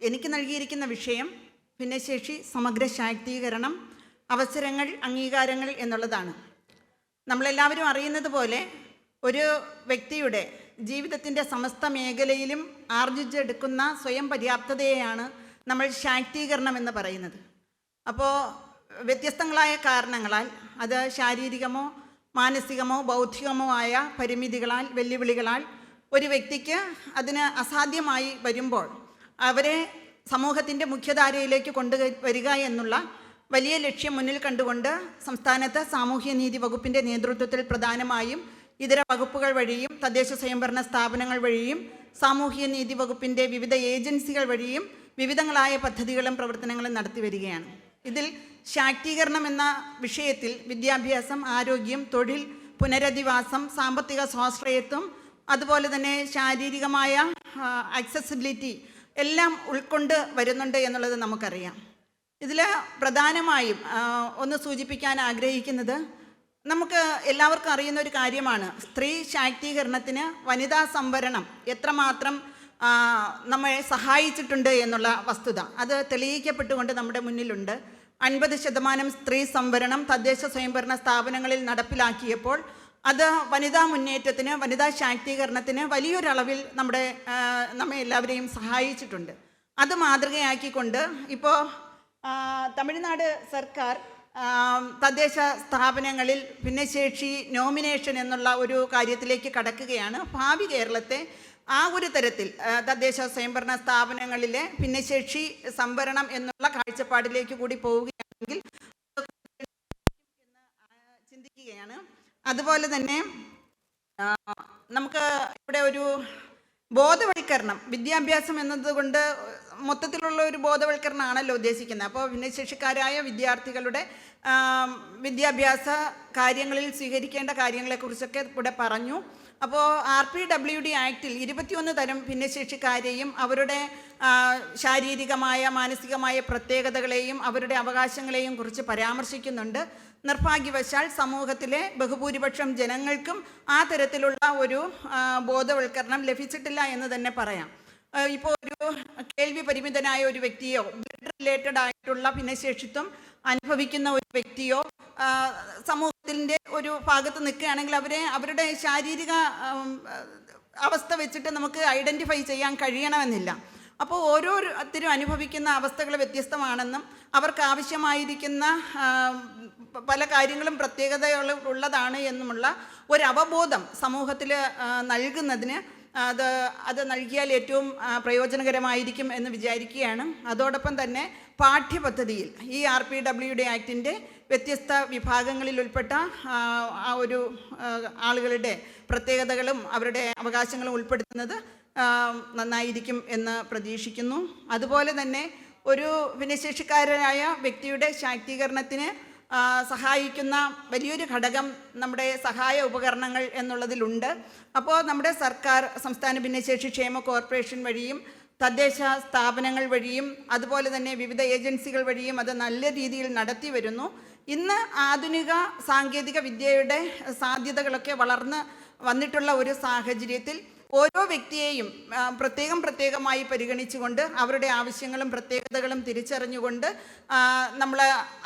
എനിക്ക് നൽകിയിരിക്കുന്ന വിഷയം ഭിന്നശേഷി സമഗ്ര ശാക്തീകരണം അവസരങ്ങൾ അംഗീകാരങ്ങൾ എന്നുള്ളതാണ്. നമ്മളെല്ലാവരും അറിയുന്നത് പോലെ ഒരു വ്യക്തിയുടെ ജീവിതത്തിന്റെ സമസ്ത മേഖലയിലും ആർജിച്ചെടുക്കുന്ന സ്വയം പര്യാപ്തതയെയാണ് നമ്മൾ ശാക്തീകരണം എന്ന് പറയുന്നത്. അപ്പോൾ വ്യത്യസ്തങ്ങളായ കാരണങ്ങളാൽ അത് ശാരീരികമോ മാനസികമോ ബൗദ്ധികമോ ആയ പരിമിതികളാൽ വെല്ലുവിളികളാൽ ഒരു വ്യക്തിക്ക് അതിന് അസാധ്യമായി വരുമ്പോൾ അവരെ സമൂഹത്തിന്റെ മുഖ്യധാരയിലേക്ക് കൊണ്ടു വരിക എന്നുള്ള വലിയ ലക്ഷ്യം മുന്നിൽ കണ്ടുകൊണ്ട് സംസ്ഥാനത്ത് സാമൂഹ്യനീതി വകുപ്പിന്റെ നേതൃത്വത്തിൽ പ്രധാനമായും ഇതര വകുപ്പുകൾ വഴിയും തദ്ദേശ സ്വയംഭരണ സ്ഥാപനങ്ങൾ വഴിയും സാമൂഹ്യനീതി വകുപ്പിന്റെ വിവിധ ഏജൻസികൾ വഴിയും വിവിധങ്ങളായ പദ്ധതികളും പ്രവർത്തനങ്ങളും നടത്തി വരികയാണ്. ഇതിൽ ശാക്തീകരണം എന്ന വിഷയത്തിൽ വിദ്യാഭ്യാസം ആരോഗ്യം തൊഴിൽ പുനരധിവാസം സാമ്പത്തിക സ്വാശ്രയത്വം അതുപോലെ തന്നെ ശാരീരികമായ ആക്സസിബിലിറ്റി എല്ലാം ഉൾക്കൊണ്ട് വരുന്നുണ്ട് എന്നുള്ളത് നമുക്കറിയാം. ഇതിൽ പ്രധാനമായും ഒന്ന് സൂചിപ്പിക്കാൻ ആഗ്രഹിക്കുന്നത് നമുക്ക് എല്ലാവർക്കും അറിയുന്ന ഒരു കാര്യമാണ്. സ്ത്രീ ശാക്തീകരണത്തിന് വനിതാ സംവരണം എത്രമാത്രം നമ്മളെ നമ്മെ സഹായിച്ചിട്ടുണ്ട് എന്നുള്ള വസ്തുത. അത് തെളിയിക്കപ്പെട്ടുകൊണ്ട് നമ്മുടെ മുന്നിലുണ്ട്. അൻപത് ശതമാനം സ്ത്രീ സംവരണം തദ്ദേശ സ്വയംഭരണ സ്ഥാപനങ്ങളിൽ നടപ്പിലാക്കിയപ്പോൾ അത് വനിതാ മുന്നേറ്റത്തിന് വനിതാ ശാക്തീകരണത്തിന് വലിയൊരളവിൽ നമ്മുടെ നമ്മെ എല്ലാവരെയും സഹായിച്ചിട്ടുണ്ട്. അത് മാതൃകയാക്കിക്കൊണ്ട് ഇപ്പോൾ തമിഴ്നാട് സർക്കാർ തദ്ദേശ സ്ഥാപനങ്ങളിൽ ഭിന്നശേഷി നോമിനേഷൻ എന്നുള്ള ഒരു കാര്യത്തിലേക്ക് കടക്കുകയാണ്. ഭാവി കേരളത്തെ ആ ഒരു തരത്തിൽ തദ്ദേശ സ്വയംഭരണ സ്ഥാപനങ്ങളിലെ ഭിന്നശേഷി സംവരണം എന്നുള്ള കാഴ്ചപ്പാടിലേക്ക് കൂടി പോവുകയാണെങ്കിൽ ചിന്തിക്കുകയാണ്. അതുപോലെ തന്നെ നമുക്ക് ഇവിടെ ഒരു ബോധവൽക്കരണം വിദ്യാഭ്യാസം എന്നതുകൊണ്ട് മൊത്തത്തിലുള്ള ഒരു ബോധവൽക്കരണമാണല്ലോ ഉദ്ദേശിക്കുന്നത്. അപ്പോൾ ഭിന്നശേഷിക്കാരായ വിദ്യാർത്ഥികളുടെ വിദ്യാഭ്യാസ കാര്യങ്ങളിൽ സ്വീകരിക്കേണ്ട കാര്യങ്ങളെക്കുറിച്ചൊക്കെ ഇവിടെ പറഞ്ഞു. അപ്പോൾ ആർ പി ഡബ്ല്യു ഡി ആക്ടിൽ ഇരുപത്തിയൊന്ന് തരം ഭിന്നശേഷിക്കാരെയും അവരുടെ ശാരീരികമായ മാനസികമായ പ്രത്യേകതകളെയും അവരുടെ അവകാശങ്ങളെയും കുറിച്ച് പരാമർശിക്കുന്നുണ്ട്. നിർഭാഗ്യവശാൽ സമൂഹത്തിലെ ബഹുഭൂരിപക്ഷം ജനങ്ങൾക്കും ആ തരത്തിലുള്ള ഒരു ബോധവൽക്കരണം ലഭിച്ചിട്ടില്ല എന്ന് തന്നെ പറയാം. ഇപ്പോൾ ഒരു കേൾവി പരിമിതനായ ഒരു വ്യക്തിയോ ബ്ലഡ് റിലേറ്റഡ് ആയിട്ടുള്ള ഭിന്നശേഷിത്വം അനുഭവിക്കുന്ന ഒരു വ്യക്തിയോ സമൂഹത്തിന്റെ ഒരു ഭാഗത്ത് നിൽക്കുകയാണെങ്കിൽ അവരെ അവരുടെ ശാരീരിക അവസ്ഥ വെച്ചിട്ട് നമുക്ക് ഐഡന്റിഫൈ ചെയ്യാൻ കഴിയണമെന്നില്ല. അപ്പോൾ ഓരോരുത്തരും അനുഭവിക്കുന്ന അവസ്ഥകൾ വ്യത്യസ്തമാണെന്നും അവർക്ക് ആവശ്യമായിരിക്കുന്ന പല കാര്യങ്ങളും പ്രത്യേകതകൾ ഉള്ളതാണ് എന്നുമുള്ള ഒരു സമൂഹത്തിൽ നൽകുന്നതിന് അത് അത് നൽകിയാൽ ഏറ്റവും പ്രയോജനകരമായിരിക്കും എന്ന് വിചാരിക്കുകയാണ്. അതോടൊപ്പം തന്നെ പാഠ്യപദ്ധതിയിൽ ഈ ആർ പി ഡബ്ല്യു ഡി ആക്ടിന്റെ വ്യത്യസ്ത വിഭാഗങ്ങളിൽ ഉൾപ്പെട്ട ആ, ഒരു ആളുകളുടെ പ്രത്യേകതകളും അവരുടെ അവകാശങ്ങളും ഉൾപ്പെടുത്തുന്നത് നന്നായിരിക്കും എന്ന് പ്രതീക്ഷിക്കുന്നു. അതുപോലെ തന്നെ ഒരു ഭിന്നശേഷിക്കാരനായ വ്യക്തിയുടെ ശാക്തീകരണത്തിന് സഹായിക്കുന്ന വലിയൊരു ഘടകം നമ്മുടെ സഹായ ഉപകരണങ്ങൾ എന്നുള്ളതിലുണ്ട്. അപ്പോൾ നമ്മുടെ സർക്കാർ സംസ്ഥാന ഭിന്നശേഷി ക്ഷേമ കോർപ്പറേഷൻ വഴിയും തദ്ദേശ സ്ഥാപനങ്ങൾ വഴിയും അതുപോലെ തന്നെ വിവിധ ഏജൻസികൾ വഴിയും അത് നല്ല രീതിയിൽ നടത്തി വരുന്നു. ഇന്ന് ആധുനിക സാങ്കേതിക വിദ്യയുടെ സാധ്യതകളൊക്കെ വളർന്ന് വന്നിട്ടുള്ള ഒരു സാഹചര്യത്തിൽ ഓരോ വ്യക്തിയെയും പ്രത്യേകം പ്രത്യേകമായി പരിഗണിച്ചുകൊണ്ട് അവരുടെ ആവശ്യങ്ങളും പ്രത്യേകതകളും തിരിച്ചറിഞ്ഞുകൊണ്ട് നമ്മൾ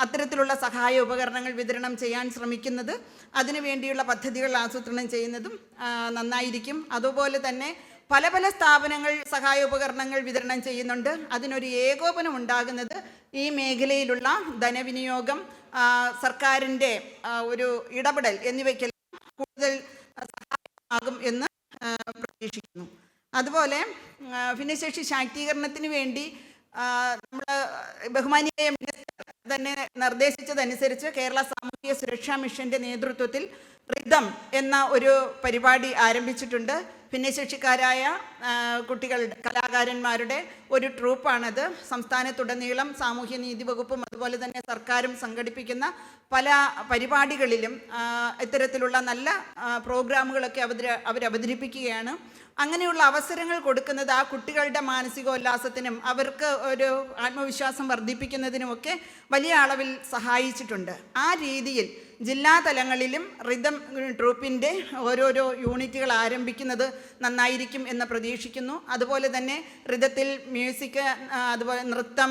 അത്തരത്തിലുള്ള സഹായ ഉപകരണങ്ങൾ വിതരണം ചെയ്യാൻ ശ്രമിക്കുന്നത് അതിനു വേണ്ടിയുള്ള പദ്ധതികൾ ആസൂത്രണം ചെയ്യുന്നതും നന്നായിരിക്കും. അതുപോലെ തന്നെ പല പല സ്ഥാപനങ്ങൾ സഹായ ഉപകരണങ്ങൾ വിതരണം ചെയ്യുന്നുണ്ട്. അതിനൊരു ഏകോപനം ഉണ്ടാകുന്നത് ഈ മേഖലയിലുള്ള ധനവിനിയോഗം സർക്കാരിന്റെ ഒരു ഇടപെടൽ എന്നിവയ്ക്കെല്ലാം കൂടുതൽ സഹായമാകും എന്ന് പ്രതീക്ഷിക്കുന്നു അതുപോലെ ഭിന്നശേഷി ശാക്തീകരണത്തിന് വേണ്ടി നമ്മൾ ബഹുമാനിയായ തന്നെ നിർദ്ദേശിച്ചതനുസരിച്ച് കേരള സാമൂഹ്യ സുരക്ഷാ മിഷന്റെ നേതൃത്വത്തിൽ റിതം എന്ന ഒരു പരിപാടി ആരംഭിച്ചിട്ടുണ്ട്. ഭിന്നശേഷിക്കാരായ കുട്ടികളുടെ കലാകാരന്മാരുടെ ഒരു ട്രൂപ്പാണത്. സംസ്ഥാനത്തുടനീളം സാമൂഹ്യ നീതി വകുപ്പും അതുപോലെ തന്നെ സർക്കാരും സംഘടിപ്പിക്കുന്ന പല പരിപാടികളിലും ഇത്തരത്തിലുള്ള നല്ല പ്രോഗ്രാമുകളൊക്കെ അവതര അവരവതരിപ്പിക്കുകയാണ്. അങ്ങനെയുള്ള അവസരങ്ങൾ കൊടുക്കുന്നത് ആ കുട്ടികളുടെ മാനസികോല്ലാസത്തിനും അവർക്ക് ഒരു ആത്മവിശ്വാസം വർദ്ധിപ്പിക്കുന്നതിനുമൊക്കെ വലിയ അളവിൽ സഹായിച്ചിട്ടുണ്ട്. ആ രീതിയിൽ ജില്ലാ തലങ്ങളിലും റിതം ട്രൂപ്പിന്റെ ഓരോരോ യൂണിറ്റുകൾ ആരംഭിക്കുന്നത് നന്നായിരിക്കും എന്ന പ്രതീക്ഷ പ്രതീക്ഷിക്കുന്നു. അതുപോലെ തന്നെ ഋതത്തിൽ മ്യൂസിക് അതുപോലെ നൃത്തം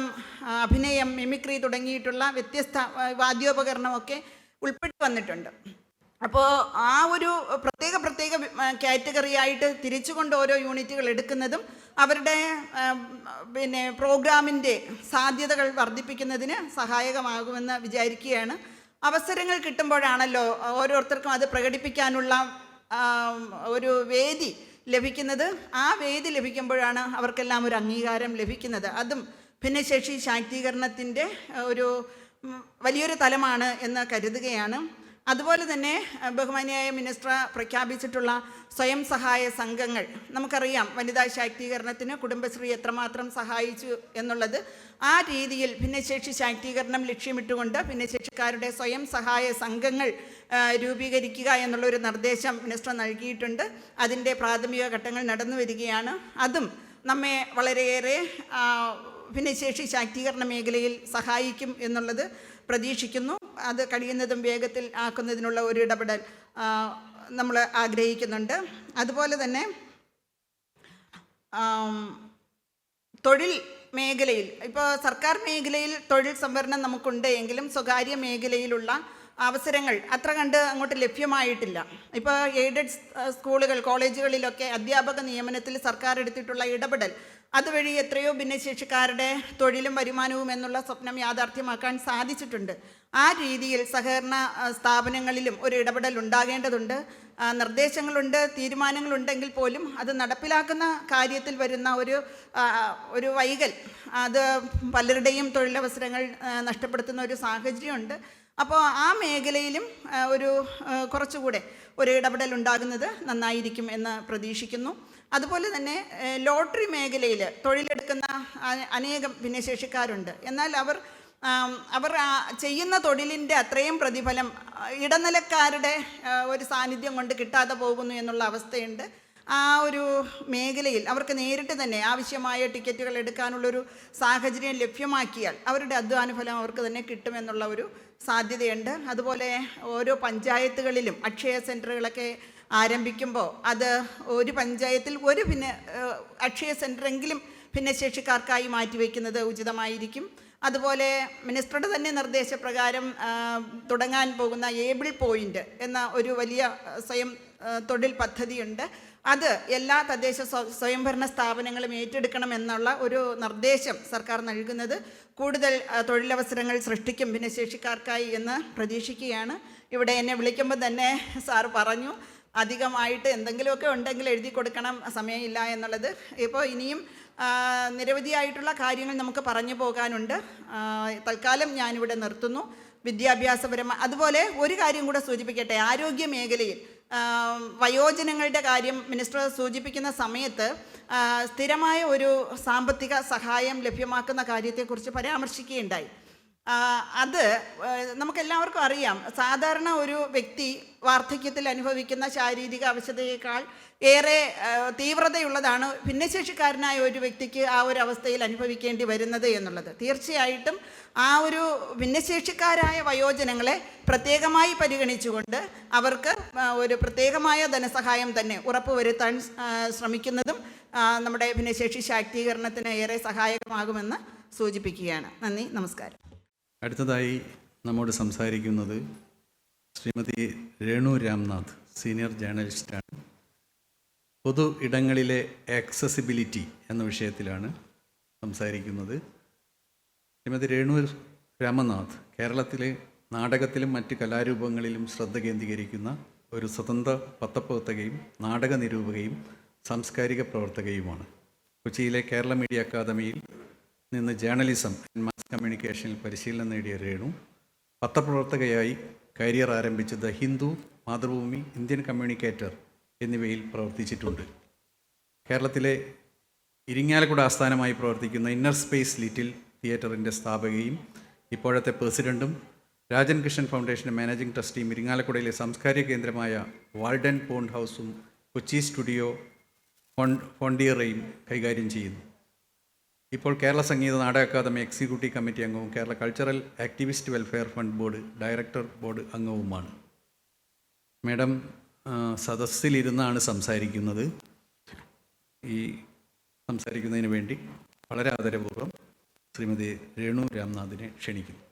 അഭിനയം മിമിക്രി തുടങ്ങിയിട്ടുള്ള വ്യത്യസ്ത വാദ്യോപകരണമൊക്കെ ഉൾപ്പെട്ട് വന്നിട്ടുണ്ട്. അപ്പോൾ ആ ഒരു പ്രത്യേക പ്രത്യേക കാറ്റഗറി ആയിട്ട് തിരിച്ചുകൊണ്ട് ഓരോ യൂണിറ്റുകൾ എടുക്കുന്നതും അവരുടെ പിന്നെ പ്രോഗ്രാമിന്റെ സാധ്യതകൾ വർദ്ധിപ്പിക്കുന്നതിന് സഹായകമാകുമെന്ന് വിചാരിക്കുകയാണ്. അവസരങ്ങൾ കിട്ടുമ്പോഴാണല്ലോ ഓരോരുത്തർക്കും അത് പ്രകടിപ്പിക്കാനുള്ള ഒരു വേദി ലഭിക്കുന്നത്? ആ വേദി ലഭിക്കുമ്പോഴാണ് അവർക്കെല്ലാം ഒരു അംഗീകാരം ലഭിക്കുന്നത്. അതും ഭിന്നശേഷി ശാക്തീകരണത്തിന്റെ ഒരു വലിയൊരു തലമാണ് എന്ന് കരുതുകയാണ്. അതുപോലെ തന്നെ ബഹുമാനിയായ മിനിസ്റ്റർ പ്രഖ്യാപിച്ചിട്ടുള്ള സ്വയം സഹായ സംഘങ്ങൾ. നമുക്കറിയാം വനിതാ ശാക്തീകരണത്തിന് കുടുംബശ്രീ എത്രമാത്രം സഹായിച്ചു എന്നുള്ളത്. ആ രീതിയിൽ ഭിന്നശേഷി ശാക്തീകരണം ലക്ഷ്യമിട്ടുകൊണ്ട് ഭിന്നശേഷിക്കാരുടെ സ്വയം സഹായ സംഘങ്ങൾ രൂപീകരിക്കുക എന്നുള്ളൊരു നിർദ്ദേശം മിനിസ്റ്റർ നൽകിയിട്ടുണ്ട്. അതിന്റെ പ്രാഥമിക ഘട്ടങ്ങൾ നടന്നു വരികയാണ് അതും നമ്മെ വളരെയേറെ ഭിന്നശേഷി ശാക്തീകരണ മേഖലയിൽ സഹായിക്കും എന്നുള്ളത് പ്രതീക്ഷിക്കുന്നു. അത് കഴിയുന്നതും വേഗത്തിൽ ആക്കുന്നതിനുള്ള ഒരു ഇടപെടൽ നമ്മൾ ആഗ്രഹിക്കുന്നുണ്ട്. അതുപോലെ തന്നെ തൊഴിൽ മേഖലയിൽ ഇപ്പോൾ സർക്കാർ മേഖലയിൽ തൊഴിൽ സംവരണം നമുക്കുണ്ട് എങ്കിലും സ്വകാര്യ മേഖലയിലുള്ള അവസരങ്ങൾ അത്ര കണ്ട് അങ്ങോട്ട് ലഭ്യമായിട്ടില്ല. ഇപ്പോൾ എയ്ഡഡ് സ്കൂളുകൾ കോളേജുകളിലൊക്കെ അധ്യാപക നിയമനത്തിൽ സർക്കാർ എടുത്തിട്ടുള്ള ഇടപെടൽ അതുവഴി എത്രയോ ഭിന്നശേഷിക്കാരുടെ തൊഴിലും വരുമാനവും എന്നുള്ള സ്വപ്നം യാഥാർത്ഥ്യമാക്കാൻ സാധിച്ചിട്ടുണ്ട്. ആ രീതിയിൽ സഹകരണ സ്ഥാപനങ്ങളിലും ഒരു ഇടപെടൽ ഉണ്ടാകേണ്ടതുണ്ട്. നിർദ്ദേശങ്ങളുണ്ട് തീരുമാനങ്ങളുണ്ടെങ്കിൽ പോലും അത് നടപ്പിലാക്കുന്ന കാര്യത്തിൽ വരുന്ന ഒരു ഒരു വൈകൽ അത് പലരുടെയും തൊഴിലവസരങ്ങൾ നഷ്ടപ്പെടുത്തുന്ന ഒരു സാഹചര്യമുണ്ട്. അപ്പോൾ ആ മേഖലയിലും ഒരു കുറച്ചുകൂടെ ഒരു ഇടപെടൽ ഉണ്ടാകുന്നത് നന്നായിരിക്കും എന്ന് പ്രതീക്ഷിക്കുന്നു. അതുപോലെ തന്നെ ലോട്ടറി മേഖലയിൽ തൊഴിലെടുക്കുന്ന അനേകം ഭിന്നശേഷിക്കാരുണ്ട്. എന്നാൽ അവർ അവർ ചെയ്യുന്ന തൊഴിലിന്റെ അത്രയും പ്രതിഫലം ഇടനിലക്കാരുടെ ഒരു സാന്നിധ്യം കൊണ്ട് കിട്ടാതെ പോകുന്നു എന്നുള്ള അവസ്ഥയുണ്ട്. ആ ഒരു മേഖലയിൽ അവർക്ക് നേരിട്ട് തന്നെ ആവശ്യമായ ടിക്കറ്റുകൾ എടുക്കാനുള്ളൊരു സാഹചര്യം ലഭ്യമാക്കിയാൽ അവരുടെ അധ്വാനഫലം അവർക്ക് തന്നെ കിട്ടുമെന്നുള്ള ഒരു സാധ്യതയുണ്ട്. അതുപോലെ ഓരോ പഞ്ചായത്തുകളിലും അക്ഷയ സെന്ററുകളൊക്കെ ആരംഭിക്കുമ്പോൾ അത് ഒരു പഞ്ചായത്തിൽ ഒരു ഏഹ് അക്ഷയ സെന്ററെങ്കിലും ഭിന്നശേഷിക്കാർക്കായി മാറ്റിവെക്കുന്നത് ഉചിതമായിരിക്കും. അതുപോലെ മിനിസ്റ്ററുടെ തന്നെ നിർദ്ദേശപ്രകാരം തുടങ്ങാൻ പോകുന്ന ഏബിൾ പോയിന്റ് എന്ന ഒരു വലിയ സ്വയം തൊഴിൽ പദ്ധതിയുണ്ട്. അത് എല്ലാ തദ്ദേശ സ്വ- സ്വയംഭരണ സ്ഥാപനങ്ങളും ഏറ്റെടുക്കണം എന്നുള്ള ഒരു നിർദ്ദേശം സർക്കാർ നൽകുന്നത്. കൂടുതൽ തൊഴിലവസരങ്ങൾ സൃഷ്ടിക്കും ഭിന്നശേഷിക്കാർക്കായി എന്ന് പ്രതീക്ഷിക്കുകയാണ്. ഇവിടെ എന്നെ വിളിക്കുമ്പോൾ തന്നെ സാർ പറഞ്ഞു അധികമായിട്ട് എന്തെങ്കിലുമൊക്കെ ഉണ്ടെങ്കിൽ എഴുതി കൊടുക്കണം സമയമില്ല എന്നുള്ളത്. ഇപ്പോൾ ഇനിയും നിരവധിയായിട്ടുള്ള കാര്യങ്ങൾ നമുക്ക് പറഞ്ഞു പോകാനുണ്ട്. തൽക്കാലം ഞാനിവിടെ നിർത്തുന്നു. വിദ്യാഭ്യാസപരമായി അതുപോലെ ഒരു കാര്യം കൂടെ സൂചിപ്പിക്കട്ടെ. ആരോഗ്യ മേഖലയിൽ വയോജനങ്ങളുടെ കാര്യം മിനിസ്റ്റർ സൂചിപ്പിക്കുന്ന സമയത്ത് സ്ഥിരമായ ഒരു സാമ്പത്തിക സഹായം ലഭ്യമാക്കുന്ന കാര്യത്തെക്കുറിച്ച് പരാമർശിക്കുകയുണ്ടായി. അത് നമുക്കെല്ലാവർക്കും അറിയാം. സാധാരണ ഒരു വ്യക്തി വാർദ്ധക്യത്തിൽ അനുഭവിക്കുന്ന ശാരീരിക അവശതയേക്കാൾ ഏറെ തീവ്രതയുള്ളതാണ് ഭിന്നശേഷിക്കാരനായ ഒരു വ്യക്തിക്ക് ആ ഒരു അവസ്ഥയിൽ അനുഭവിക്കേണ്ടി വരുന്നത് എന്നുള്ളത്. തീർച്ചയായിട്ടും ആ ഒരു ഭിന്നശേഷിക്കാരായ വയോജനങ്ങളെ പ്രത്യേകമായി പരിഗണിച്ചുകൊണ്ട് അവർക്ക് ഒരു പ്രത്യേകമായ ധനസഹായം തന്നെ ഉറപ്പുവരുത്താൻ ശ്രമിക്കുന്നതും നമ്മുടെ ഭിന്നശേഷി ശാക്തീകരണത്തിന് ഏറെ സഹായകമാകുമെന്ന് സൂചിപ്പിക്കുകയാണ്. നന്ദി നമസ്കാരം. അടുത്തതായി നമ്മോട് സംസാരിക്കുന്നത് ശ്രീമതി രേണു രാംനാഥ് സീനിയർ ജേർണലിസ്റ്റാണ്. പൊതു ഇടങ്ങളിലെ ആക്സസിബിലിറ്റി എന്ന വിഷയത്തിലാണ് സംസാരിക്കുന്നത്. ശ്രീമതി രേണു രാമനാഥ് കേരളത്തിലെ നാടകത്തിലും മറ്റ് കലാരൂപങ്ങളിലും ശ്രദ്ധ കേന്ദ്രീകരിക്കുന്ന ഒരു സ്വതന്ത്ര പത്രപ്രവർത്തകയും നാടക നിരൂപകയും സാംസ്കാരിക പ്രവർത്തകയുമാണ്. കൊച്ചിയിലെ കേരള മീഡിയ അക്കാദമിയിൽ നിന്ന് ജേർണലിസം കമ്മ്യൂണിക്കേഷനിൽ പരിശീലനം നേടിയ രേണു പത്രപ്രവർത്തകയായി കരിയർ ആരംഭിച്ച the Hindu Mathrubhumi Indian communicator എന്നിവയിൽ പ്രവർത്തിച്ചിട്ടുണ്ട്. കേരളത്തിലെ ഇരിങ്ങാലക്കുട ആസ്ഥാനമായി പ്രവർത്തിക്കുന്ന ഇന്നർ സ്പേസ് ലിറ്റിൽ തിയേറ്ററിന്റെ സ്ഥാപകയും ഇപ്പോഴത്തെ പ്രസിഡന്റും രാജൻ കൃഷ്ണൻ ഫൗണ്ടേഷന്റെ മാനേജിംഗ് ട്രസ്റ്റിയും ഇരിങ്ങാലക്കുടയിലെ സാംസ്കാരിക കേന്ദ്രമായ വാൾഡൻ പോണ്ട് ഹൗസും കൊച്ചി സ്റ്റുഡിയോ ഫോണ്ടിയറയും കൈകാര്യം ചെയ്യുന്നു. ഇപ്പോൾ Kerala Sangeetha Nataka academy executive committee അംഗവും Kerala cultural activist welfare fund board director board അംഗവുമാണ്. Madam സദസ്സിലിരുന്നാണ് സംസാരിക്കുന്നത്. ഈ സംസാരിക്കുന്നതിന് വേണ്ടി വളരെ ആദരപൂർവം ശ്രീമതി രേണു രാംനാഥിനെ ക്ഷണിക്കുന്നു.